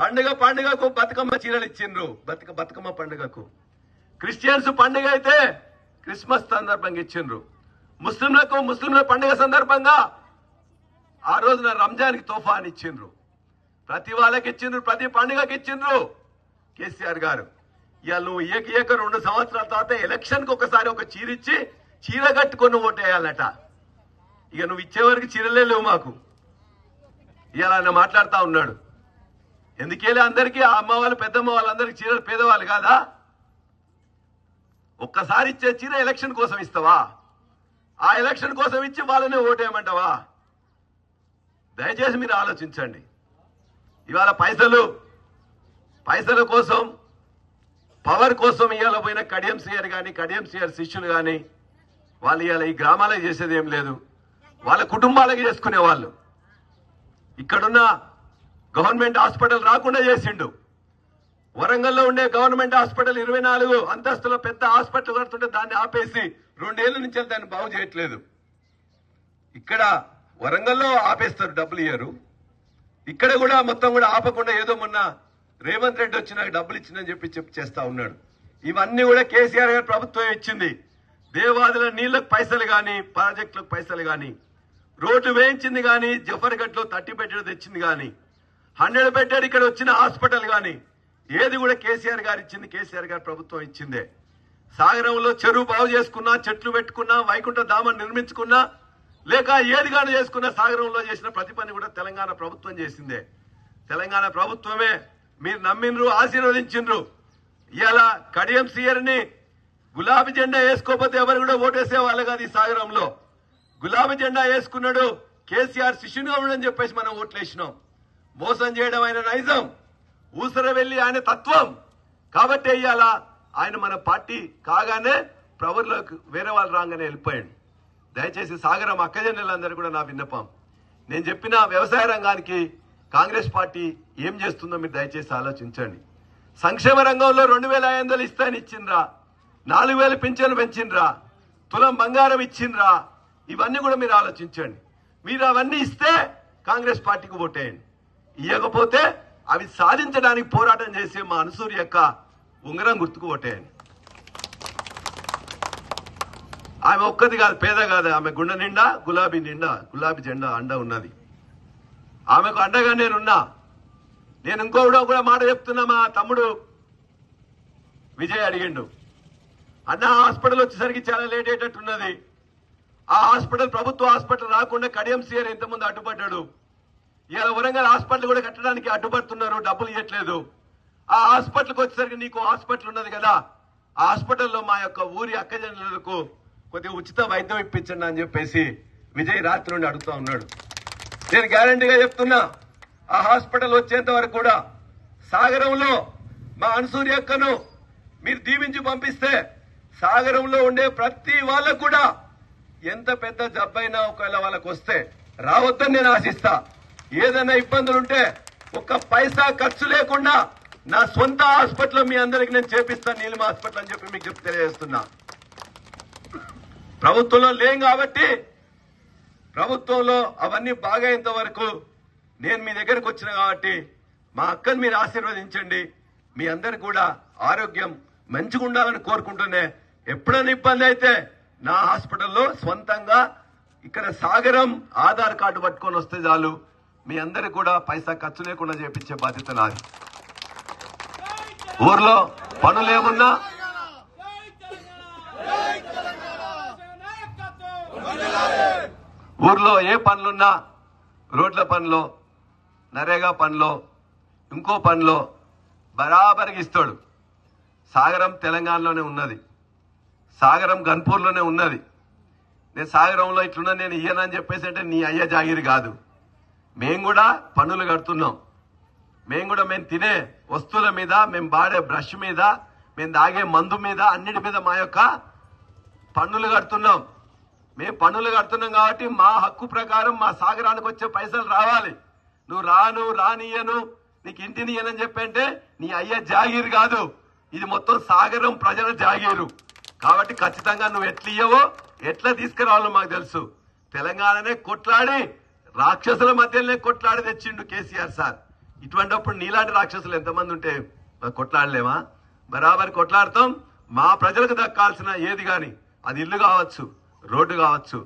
పండుగ పండుగకు బతుకమ్మ చీరలు ఇచ్చిండ్రు. బతుక బతుకమ్మ పండుగకు. క్రిస్టియన్స్ పండుగ అయితే క్రిస్మస్ సందర్భంగా ఇచ్చిండ్రు. ముస్లింలకు ముస్లింల పండుగ సందర్భంగా ఆ రోజున రంజాన్కి తోఫా అని ఇచ్చిండ్రు. ప్రతి వాళ్ళకి ఇచ్చిండ్రు ప్రతి పండుగకి ఇచ్చిండ్రు కేసీఆర్ గారు. ఇవాళ నువ్వు ఏక ఏక రెండు సంవత్సరాల తర్వాత ఎలక్షన్కి ఒకసారి ఒక చీర ఇచ్చి చీర కట్టుకొని ఓటేయాలట ఇక నువ్వు ఇచ్చేవరకు చీరలే లేవు మాకు. ఇవాళ ఆయన మాట్లాడుతూ ఉన్నాడు. ఎందుకేలే అందరికీ ఆ అమ్మ వాళ్ళు పెద్దమ్మ వాళ్ళందరికీ చీరలు పేదవాళ్ళు కాదా? ఒక్కసారి ఇచ్చే చీర ఎలక్షన్ కోసం ఇస్తావా? ఆ ఎలక్షన్ కోసం ఇచ్చి వాళ్ళనే ఓటేయమంటావా? దయచేసి మీరు ఆలోచించండి. ఇవాళ పైసలు పైసల కోసం పవర్ కోసం ఇవాళ పోయిన కడియం సీఆర్ కానీ కడియం సీఆర్ శిష్యులు కానీ వాళ్ళు ఇవాళ ఈ గ్రామాలకు చేసేది ఏం లేదు. వాళ్ళ కుటుంబాలకు చేసుకునే వాళ్ళు ఇక్కడున్న గవర్నమెంట్ హాస్పిటల్ రాకుండా చేసిండు. వరంగల్లో ఉండే గవర్నమెంట్ హాస్పిటల్ ఇరవై నాలుగు అంతస్తుల పెద్ద హాస్పిటల్ కడుతుంటే దాన్ని ఆపేసి రెండేళ్ళ నుంచి దాన్ని బాగు చేయట్లేదు. ఇక్కడ వరంగల్లో ఆపేస్తారు డబ్బులు ఇయ్యరు. ఇక్కడ కూడా మొత్తం కూడా ఆపకుండా ఏదో మొన్న రేవంత్ రెడ్డి వచ్చి నాకు డబ్బులు ఇచ్చిందని చెప్పి చెప్పి చేస్తా ఉన్నాడు. ఇవన్నీ కూడా కేసీఆర్ గారు ప్రభుత్వం ఇచ్చింది. దేవాదుల నీళ్ళకు పైసలు కానీ ప్రాజెక్టులకు పైసలు కానీ రోడ్డు వేయించింది కానీ జఫర్గఢ్లో తట్టి బెడ్డెడ్ తెచ్చింది కానీ హండ్రెడ్ బెడ్డెడ్ ఇక్కడ వచ్చిన హాస్పిటల్ కానీ ఏది కూడా కేసీఆర్ గారు ఇచ్చింది కేసీఆర్ గారు ప్రభుత్వం ఇచ్చిందే. సాగరంలో చెరువు బాగు చేసుకున్నా చెట్లు పెట్టుకున్నా వైకుంఠ ధామం నిర్మించుకున్నా లేక ఏది గాని చేసుకున్నా సాగరంలో చేసిన ప్రతి పని కూడా తెలంగాణ ప్రభుత్వం చేసిందే. తెలంగాణ ప్రభుత్వమే మీరు నమ్మిండ్రు ఆశీర్వదించిండ్రు. ఇలా కడియం సీఎర్ని గులాబీ జెండా వేసుకోకపోతే ఎవరు కూడా ఓటేసే వాళ్ళు కాదు ఈ సాగరంలో. గులాబీ జెండా వేసుకున్నాడు కేసీఆర్ శిష్యునిగా ఉండని చెప్పేసి మనం ఓట్లేసినాం. మోసం చేయడం ఆయన నైజం. ఊసర వెళ్ళి ఆయన తత్వం. కాబట్టి అయ్యాల ఆయన మన పార్టీ కాగానే ప్రవర్లోకి వేరే వాళ్ళు రాగానే వెళ్ళిపోయాడు. దయచేసి సాగరం అక్కజనులందరూ కూడా నా విన్నపం. నేను చెప్పిన వ్యవసాయ రంగానికి కాంగ్రెస్ పార్టీ ఏం చేస్తుందో మీరు దయచేసి ఆలోచించండి. సంక్షేమ రంగంలో రెండు వేల ఐదు వందలు ఇస్తాను ఇచ్చిండ్రా. నాలుగు వేల పింఛను పెంచిండ్రా. తులం బంగారం ఇచ్చిండ్రా. ఇవన్నీ కూడా మీరు ఆలోచించండి. మీరు అవన్నీ ఇస్తే కాంగ్రెస్ పార్టీకి ఓటేయండి. ఇవ్వకపోతే అవి సాధించడానికి పోరాటం చేసే మా అనుసూరి యొక్క ఉంగరం గుర్తుకు ఆమె ఒక్కది కాదు పేద కాదు. ఆమె గుండె నిండా గులాబీ నిండా గులాబీ జెండా అండ ఉన్నది. ఆమెకు అండగా నేనున్నా. నేను ఇంకో కూడా కూడా మాట చెప్తున్నా మా తమ్ముడు. విజయ్ అడిగిండు. అన్న హాస్పిటల్ వచ్చేసరికి చాలా లేట్ అయ్యేటట్టున్నది ఆ హాస్పిటల్ ప్రభుత్వ హాస్పిటల్ రాకుండా కడియం సీఆర్ ఇంతకుముందు అడ్డుపడ్డాడు? ఇలా వరంగల్ హాస్పిటల్ కూడా కట్టడానికి అడ్డుపడుతున్నారు డబ్బులు ఇవ్వట్లేదు ఆ హాస్పిటల్కి వచ్చేసరికి నీకు హాస్పిటల్ ఉన్నది కదా. ఆ హాస్పిటల్లో మా యొక్క ఊరి అక్కజనులకు కొద్దిగా ఉచిత వైద్యం ఇప్పించండి అని చెప్పేసి విజయ్ రాత్రి నుండి అడుగుతా ఉన్నాడు. నేను గ్యారంటీగా చెప్తున్నా ఆ హాస్పిటల్ వచ్చేంత వరకు కూడా సాగరంలో మా అన్సూరి అక్కను మీరు దీవించి పంపిస్తే సాగరంలో ఉండే ప్రతి వాళ్ళకు కూడా ఎంత పెద్ద జబ్బైనా ఒకవేళ వాళ్ళకు వస్తే రావద్దని నేను ఆశిస్తా. ఏదైనా ఇబ్బందులుంటే ఒక్క పైసా ఖర్చు లేకుండా నా సొంత హాస్పిటల్ మీ అందరికి నేను చేపిస్తాను నీలిమ హాస్పిటల్ అని చెప్పి మీకు చెప్పి తెలియజేస్తున్నా. ప్రభుత్వంలో లేం కాబట్టి ప్రభుత్వంలో అవన్నీ బాగైనంత వరకు నేను మీ దగ్గరకు వచ్చిన కాబట్టి మా అక్కని మీరు ఆశీర్వదించండి. మీ అందరు కూడా ఆరోగ్యం మంచిగా ఉండాలని కోరుకుంటూనే ఎప్పుడైనా ఇబ్బంది అయితే నా హాస్పిటల్లో స్వంతంగా ఇక్కడ సాగరం ఆధార్ కార్డు పట్టుకొని వస్తే చాలు. మీ అందరికి కూడా పైసా ఖర్చు లేకుండా చేపించే బాధ్యత నాది. ఊర్లో పనులేమున్నా ఊర్లో ఏ పనులున్నా? రోడ్ల పనులు నరేగా పనులు ఇంకో పనులు బరాబరికి ఇస్తాడు. సాగరం తెలంగాణలోనే ఉన్నది. సాగరం గన్పూర్లోనే ఉన్నది. నేను సాగరంలో ఇట్లున్నా నేను ఇయ్యనని చెప్పేసి అంటే నీ అయ్య జాగిరి కాదు. మేము కూడా పన్నులు కడుతున్నాం. మేము కూడా మేము తినే వస్తువుల మీద మేము వాడే బ్రష్ మీద మేము తాగే మందు మీద అన్నిటి మీద మా యొక్క పన్నులు కడుతున్నాం. మేము పన్నులు కడుతున్నాం కాబట్టి మా హక్కు ప్రకారం మా సాగరానికి వచ్చే పైసలు రావాలి. నువ్వు రాను రానియను నీకు ఇంటిని ఇయ్యనని చెప్పంటే నీ అయ్య జాగీరు కాదు. ఇది మొత్తం సాగరం ప్రజల జాగీరు. కాబట్టి ఖచ్చితంగా నువ్వు ఎట్లా ఇయ్యవో ఎట్లా తీసుకురావాలో మాకు తెలుసు. తెలంగాణనే కొట్లాడి రాక్షసుల మధ్యలోనే కొట్లాడి తెచ్చిండు కేసీఆర్ సార్. ఇటువంటిప్పుడు నీలాంటి రాక్షసులు ఎంతమంది ఉంటే కొట్లాడలేమా? బరాబర్ కొట్లాడతాం. మా ప్రజలకు దక్కాల్సిన ఏది కానీ అది ఇల్లు కావచ్చు రోడ్డు కావచ్చు